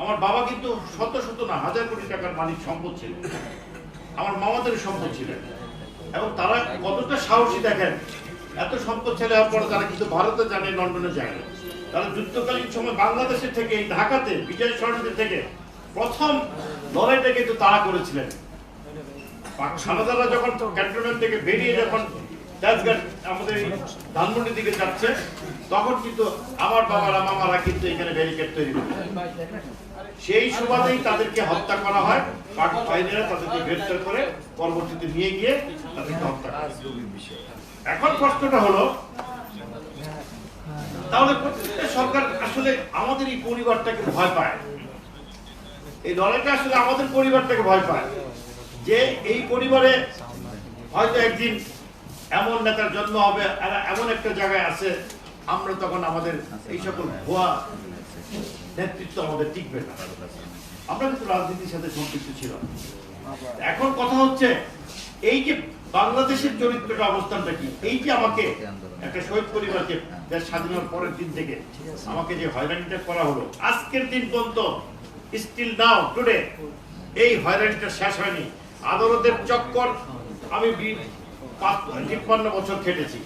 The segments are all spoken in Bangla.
আমার বাবা কিন্তু শত শত না, হাজার কোটি টাকার মালিক, সম্পদ ছিল। আমার মামাদের সম্পদ ছিলেন এবং তারা কতটা সাহসী দেখেন, এত সম্পদ ছেলে হওয়ার পরে তারা কিন্তু ভারতে জানে, লন্ডনে যায় না। তারা যুদ্ধকালীন সময় বাংলাদেশের থেকে, এই ঢাকাতে, বিজয় সরণিতে থেকে প্রথম লড়াইটা কিন্তু তারা করেছিলেন। সানাদাররা যখন ক্যান্টনমেন্ট থেকে বেরিয়ে যখন আমাদের ধানমন্ডির দিকে যাচ্ছে, তখন কিন্তু আমার বাবারা, মামারা কিন্তু এখানে ব্যারিকেড তৈরি করে। সেই সুবাদেই তাদেরকে হত্যা করা হয়। তাদেরকে গ্রেফতার করে পরবর্তীতে নিয়ে গিয়ে তাদেরকে হত্যা এখন প্রশ্নটা হলো, তাহলে প্রত্যেকটা সরকার আসলে আমাদের এই পরিবারটাকে ভয় পায়। এই লড়াইটা আসলে আমাদের পরিবারটাকে ভয় পায়। যে এই পরিবারে হয়তো একদিন এমন নেতার জন্ম হবে এমন একটা জায়গায় আছে আমরা তখন আমাদের এই সকল ভুয়া নেতৃত্ব আমাদের টিকবে না। আমরা কিন্তু রাজনীতির সাথে সম্পৃক্ত ছিলাম এখন কথা হচ্ছে, এই যে বাংলাদেশের চরিত্রটা, অবস্থানটা কি? এই যে আমাকে একটা শহীদ পরিবারকে দেশ স্বাধীন হওয়ার পরের দিন থেকে আমাকে যে হয়রানিটা করা হলো, আজকের দিন পর্যন্ত স্টিল নাও টুডে এই হয়রানিটা শেষ হয়নি। আদালতের চক্কর আমি তিপ্পান্ন বছর খেটেছি।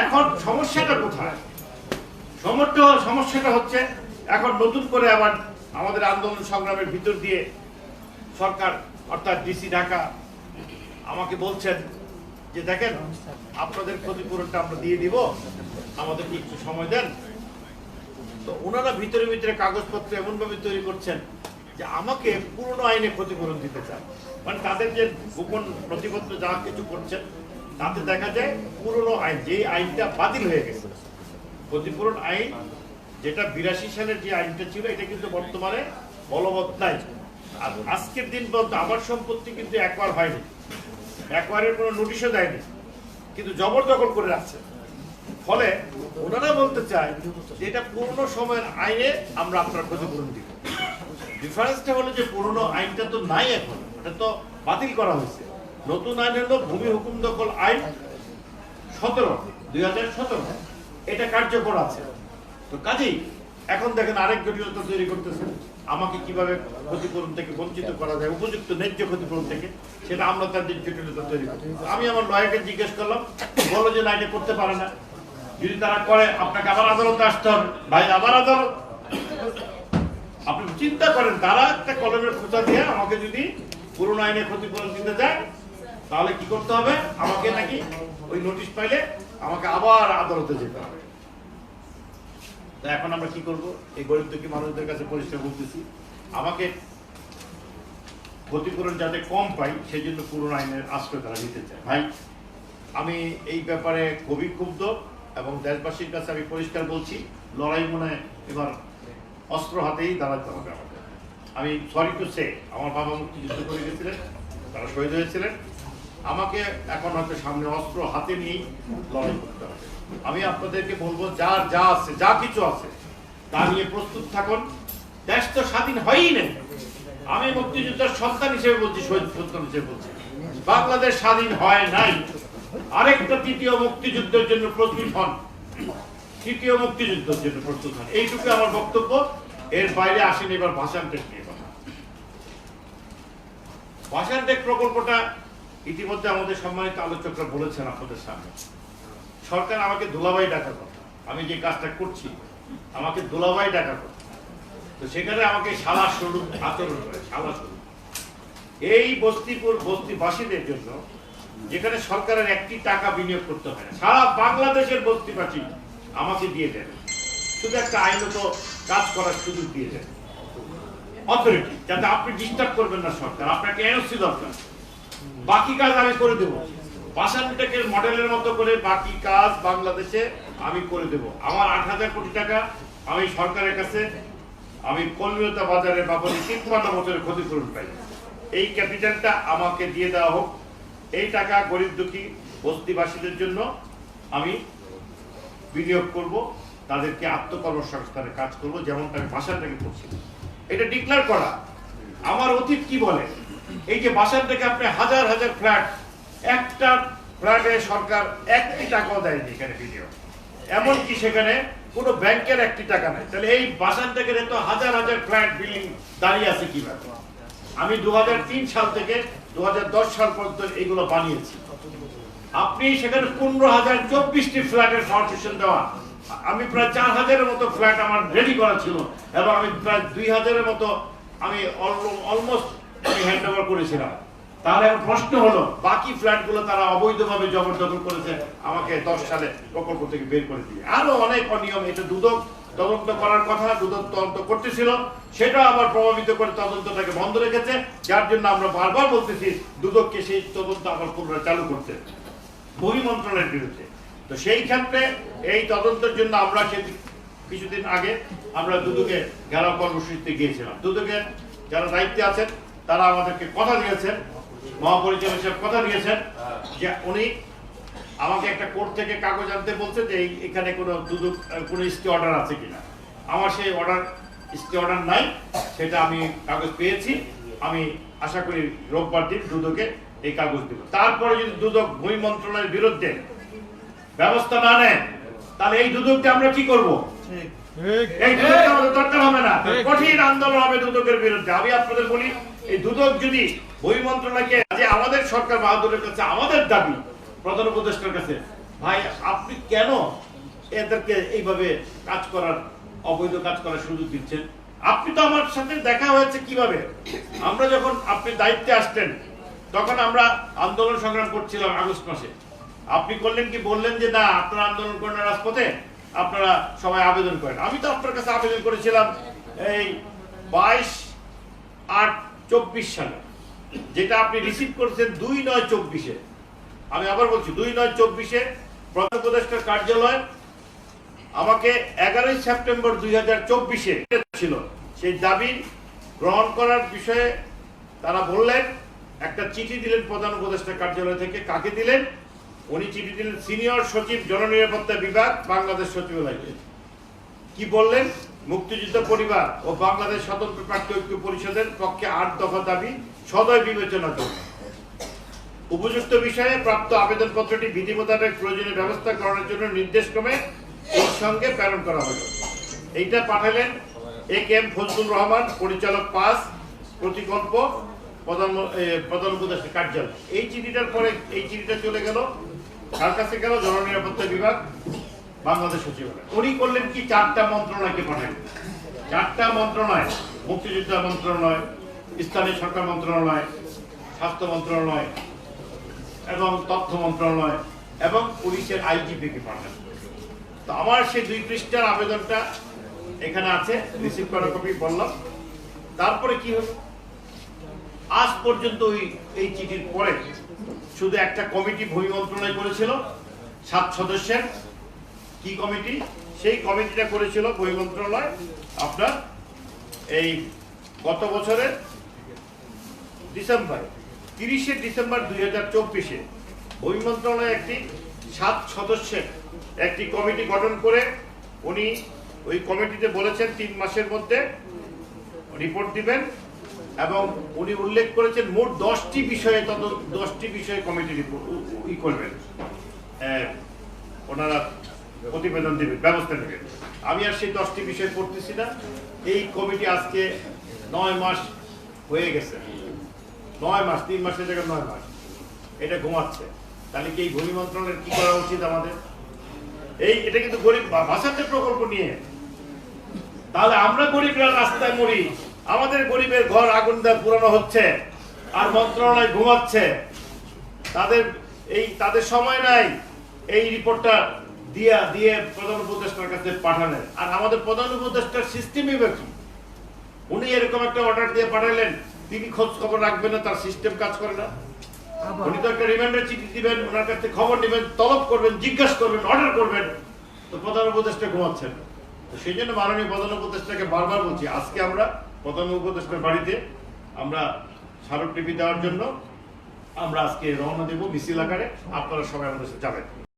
এখন সমস্যাটা কোথায়? সমর্থ সমস্যাটা হচ্ছে, এখন নতুন করে আবার আমাদের আন্দোলন সংগ্রামের ভিতর দিয়ে সরকার, অর্থাৎ ডিসি ঢাকা আমাকে বলছেন যে, দেখেন, আপনাদের ক্ষতিপূরণটা আমরা দিয়ে দিব, আমাদেরকে একটু সময় দেন। তো ওনারা ভিতরে ভিতরে কাগজপত্র এমনভাবে তৈরি করছেন যে, আমাকে পুরনো আইনে ক্ষতিপূরণ দিতে চান। মানে তাদের যে গোপন নথিপত্র, যা কিছু করছেন তাতে দেখা যায় পুরনো আইন যে আইনটা বাতিল হয়ে গেছে। ক্ষতিপূরণ আইন যেটা বিরাশি সালের যে আইনটা ছিল, এটা কিন্তু বর্তমানে বলবৎ নাই। আর আজকের দিন পর্যন্ত আমার সম্পত্তি কিন্তু একবার হয়নি। একবারের কোনো নোটিশও দেয়নি। কিন্তু জবরদখল করে রাখছে। ফলে ওনারা বলতে চায় যে এটা পুরনো সময়ের আইনে আমরা আপনার ক্ষতিপূরণ দিব। ডিফারেন্সটা হলো যে পুরনো আইনটা তো নাই এখন, এটা তো বাতিল করা হয়েছে। নতুন আইন ভূমি হুকুম দখল আইন সতেরো, দুই হাজার সতেরো। এটা কার্যকর আছে। তো কাজেই এখন দেখেন আরেক জটিলতা তৈরি করতেছে। আমাকে কীভাবে ক্ষতিপূরণ থেকে বঞ্চিত করা যায়, উপযুক্ত ন্যায্য ক্ষতিপূরণ থেকে, সেটা আমরা তাদের জটিলতা তৈরি করি। আমি আমার লয়ারকে জিজ্ঞেস করলাম, বলো যে না করতে পারে না। যদি তারা করে, আপনাকে আবার আদালতে আসতে হবে। ভাই, আবার আদালত। আপনি চিন্তা করেন, তারা একটা কলমের খোঁচা দিয়ে আমাকে যদি পুরনো আইনে ক্ষতিপূরণ দিতে যায় তাহলে কি করতে হবে? আমাকে নাকি ওই নোটিশ পাইলে আমাকে আবার আদালতে যেতে হবে। তা এখন আমরা কি করব? এই গরিব দুঃখী মানুষদের কাছে পরিষ্কার বলতেছি, আমাকে ক্ষতিপূরণ যাতে কম পাই সেই জন্য পুরনো আইনের আশ্রয় তারা নিতে চায়। ভাই, আমি এই ব্যাপারে খুবই ক্ষুব্ধ এবং দেশবাসীর কাছে আমি পরিষ্কার বলছি, লড়াই মনে এবার অস্ত্র হাতেই দাঁড়াতে হবে আমাকে আমি সরি টু সে আমার বাবা মুক্তিযুদ্ধ করে গেছিলেন, তারা শহীদ হয়েছিলেন। আমাকে এখন হয়তো সামনে অস্ত্র হাতে নিয়েই লড়াই করতে হবে। আমি আপনাদেরকে বলব, যার যা আছে, যা কিছু আছে, তা নিয়ে প্রস্তুত থাকুন। দেশ তো স্বাধীন হয়ই নেই। আমি মুক্তিযুদ্ধের সন্তান হিসেবে বলছি, শহীদ সন্তান হিসেবে বলছি। বাংলাদেশ স্বাধীন হয় নাই। আরেকটা তৃতীয় মুক্তিযুদ্ধের জন্য প্রস্তুত হন। তৃতীয় মুক্তিযুদ্ধের জন্য প্রস্তুত হন। এইটুকু আমার বক্তব্য। এর বাইরে আসেন এবার ভাষান টেক নিয়ে কথা। ভাষান টেক প্রকল্পটা ইতিমধ্যে আমাদের সম্মানিত আলোচকরা বলেছেন আপনাদের সামনে। সরকার আমাকে দোলাবাই ডাকার কথা। আমি যে কাজটা করছি, আমাকে দোলাবাই ডাকার কথা। তো সেখানে আমাকে শালা স্বরূপ, আচরণ করে শালা স্বরূপ। এই বস্তিপুর বস্তিবাসীদের জন্য যেখানে সরকারের একটি টাকা বিনিয়োগ করতে হয় না, সারা বাংলাদেশের বস্তিবাসী আমাকে দিয়ে দেন। শুধু একটা আইনত কাজ করার সুযোগ দিয়ে দেন। অথরিটি যাতে আপনি ডিস্টার্ব করবেন না সরকার। আপনাকে এনওসি দরকার। বাকি কাজ আমি করে দেবো। বাসানটেকের মডেলের মতো করে বাকি কাজ বাংলাদেশে আমি করে দেব। আমার আট হাজার কোটি টাকা আমি সরকারের কাছে, আমি কলমিয়তা বাজারের বাবদ তিপ্পান্ন বছরের ক্ষতিপূরণ পাই। এই ক্যাপিটালটা আমাকে দিয়ে দেওয়া হোক। এই টাকা গরিব দুঃখী, বস্তিবাসীদের জন্য আমি বিনিয়োগ করব। তাদেরকে আত্মকর্মসংস্থানের কাজ করব, যেমনটা আমি ভাষাটাকে করছি। এটা ডিক্লেয়ার করা। আমার অতীত কি বলে? এই যে বাসার থেকে আপনি হাজার হাজার ফ্ল্যাট, একটা ফ্ল্যাটে সরকার একটি টাকাও দেয়নি এখানে বিনিয়োগ এমনকি সেখানে কোনো ব্যাংকের একটি টাকা নাই। তাহলে এই বাসান থেকে তো হাজার হাজার ফ্ল্যাট বিল্ডিং দাঁড়িয়ে আছে কীভাবে? আমি দু সাল থেকে দু সাল পর্যন্ত এগুলো বানিয়েছি। আপনি সেখানে পনেরো হাজার চব্বিশটি ফ্ল্যাটের ফাউন্ডেশন দেওয়া। আমি প্রায় চার হাজারের মতো ফ্ল্যাট আমার রেডি করা ছিল এবং আমি প্রায় দুই হাজারের মতো আমি অলমোস্ট আমি হ্যান্ড ওভার করেছিলাম। তাহলে এখন প্রশ্ন হলো, বাকি ফ্ল্যাটগুলো তারা অবৈধভাবে জবরদখল করেছে, আমাকে দশ সালে প্রকল্প থেকে বের করে দিয়ে। আরও অনেক অনিয়ম, এটা দুদক তদন্ত করার কথা, দুদক তদন্ত করতেছিল। সেটা আবার প্রভাবিত করে তদন্তটাকে বন্ধ রেখেছে, যার জন্য আমরা বারবার বলতেছি, দুদককে সেই তদন্ত আবার পুনরায় চালু করতে। বহি মন্ত্রণালয়ের বিরুদ্ধে। তো সেই ক্ষেত্রে এই তদন্তের জন্য আমরা সে- কিছুদিন আগে আমরা দুদকে ঘেরাও কর্মসূচিতে গিয়েছিলাম। দুদকের যারা দায়িত্বে আছেন তারা আমাদেরকে কথা দিয়েছেন মহাপরিচালক সাহেব কথা দিয়েছেন যে উনি আমাকে একটা কোর্ট থেকে কাগজ আনতে বলছে যে এখানে কোনো দুদক কোনো স্টে অর্ডার আছে কিনা। আমার সেই অর্ডার স্টে অর্ডার নাই সেটা আমি কাগজ পেয়েছি। আমি আশা করি রোববার দিন দুদকে এই কাগজ দেব। তারপরে যদি দুদক ভূমি মন্ত্রণালয়ের বিরুদ্ধে ব্যবস্থা না নেয় তাহলে এই দুদককে আমরা কি করব? এই দুদককে আমাদের দরকার হবে না। কঠিন আন্দোলন হবে দুদকের বিরুদ্ধে। আমি আপনাদের বলি এই দুদক যদি বই মন্ত্রণালয়কে যে আমাদের সরকার বাহাদুরের কাছে, আমাদের দাবি, প্রধান উপদেষ্টার কাছে, ভাই, আপনি কেন এদেরকে এইভাবে কাজ করার, অবৈধ কাজ করার সুযোগ দিচ্ছেন? আপনি তো আমার সাথে দেখা হয়েছে কীভাবে? আমরা যখন আপনি দায়িত্বে আসতেন, তখন আমরা আন্দোলন সংগ্রাম করছিলাম আগস্ট মাসে। আপনি করলেন কি? বললেন যে, না, আপনারা আন্দোলন করেন রাজপথে, আপনারা সবাই আবেদন করেন। আমি তো আপনার কাছে আবেদন করেছিলাম, এই বাইশ আট চব্বিশ সালে। যেটা আপনি রিসিভ করেছেন দুই নয় চব্বিশে। আমি আবার বলছি, দুই নয় চব্বিশে প্রধান উপদেষ্টার কার্যালয় আমাকে এগারোই সেপ্টেম্বর দুই হাজার চব্বিশে ছিল। সেই দাবি গ্রহণ করার বিষয়ে তারা বললেন, একটা চিঠি দিলেন প্রধান উপদেষ্টা কার্যালয় থেকে। কাকে দিলেন? উনি চিঠি দিলেন সিনিয়র সচিব জননিরাপত্তা বিভাগ, বাংলাদেশ সচিবালয়কে কি বললেন? মুক্তিযুদ্ধ পরিবার ও বাংলাদেশ স্বতন্ত্র প্রার্থী ঐক্য পরিষদের পক্ষে আট দফা দাবি সদয় বিবেচনার জন্য। উপযুক্ত বিষয়ে প্রাপ্ত আবেদনপত্রটি বিধি মোতাবেক প্রয়োজনীয় ব্যবস্থা গ্রহণের জন্য নির্দেশক্রমে এই সঙ্গে প্রেরণ করা হলো। এইটা পাঠালেন A K M Fazlur Rahman, পরিচালক পাস প্রতিকল্প প্রধান প্রধান উপদেষ্টা কার্যালয়। এই চিঠিটার পরে এই চিঠিটা চলে গেল কার কাছে গেল জননিরাপত্তা বিভাগ। বাংলাদেশ সচিবালয়। উনি করলেন কি? চারটা মন্ত্রণালয়কে পাঠালেন। চারটা মন্ত্রণালয়, মুক্তিযোদ্ধা মন্ত্রণালয়, স্থানীয় সরকার মন্ত্রণালয়, স্বাস্থ্য মন্ত্রণালয় এবং তথ্য মন্ত্রণালয় এবং পুলিশের আইজিপি কে পাঠান তো আমার সেই দুই পৃষ্ঠার আবেদনটা এখানে আছে রিসিভ করার কপি বললাম। তারপরে কি হলো? আজ পর্যন্ত ওই, এই চিঠির পরে শুধু একটা কমিটি ভূমি মন্ত্রণালয় করেছিল, সাত সদস্যের। কি কমিটি? সেই কমিটিটা করেছিল ভূমি মন্ত্রণালয়। আপনার এই গত বছরের ডিসেম্বর, তিরিশে ডিসেম্বর দুই হাজার চব্বিশে বই মন্ত্রণালয় একটি সাত সদস্যের একটি কমিটি গঠন করে উনি ওই কমিটিতে বলেছেন তিন মাসের মধ্যে রিপোর্ট দিবেন এবং উনি উল্লেখ করেছেন মোট দশটি বিষয়ে তত দশটি বিষয়ে কমিটি রিপোর্ট ই করবেন। ওনারা প্রতিবেদন দেবেন, ব্যবস্থা নেবেন। আমি আর সেই দশটি বিষয় পড়তেছি না। এই কমিটি আজকে নয় মাস হয়ে গেছে। নয় মাস, তিন মাসের জায়গায় নয় মাস। এটা ঘুমাচ্ছে। তাহলে কি এই ভূমি মন্ত্রণালয়ের কি করা উচিত আমাদের? এই, এটা কিন্তু গরিব ভাষাতে প্রকল্প নিয়ে। তাহলে আমরা গরিবরা রাস্তায় মরি। আমাদের গরিবের ঘর আগুন দিয়ে পুরানো হচ্ছে। আর মন্ত্রণালয় ঘুমাচ্ছে। তাদের এই, তাদের সময় নাই। এই রিপোর্টটা দিয়া দিয়ে প্রধান উপদেষ্টার কাছে পাঠালেন। আর আমাদের প্রধান উপদেষ্টার সিস্টেমই বা কি? উনি এরকম একটা অর্ডার দিয়ে পাঠালেন তিনি খোঁজ খবর রাখবেন না তার সিস্টেম কাজ করে না। উনি তো একটা রিমাইন্ডার চিঠি দিবেন ওনার কাছে খবর নেবেন তলব করবেন জিজ্ঞাসা করবেন অর্ডার করবেন। তো প্রধান উপদেষ্টা ঘুমাচ্ছেন। তো সেই জন্য মাননীয় প্রধান উপদেষ্টাকে বারবার বলছি আজকে আমরা প্রধান উপদেষ্টার বাড়িতে আমরা স্মারকলিপি দেওয়ার জন্য আমরা আজকে রওনা দেব মিছিল আকারে। আপনারা সবাই আমাদের সাথে যাবেন।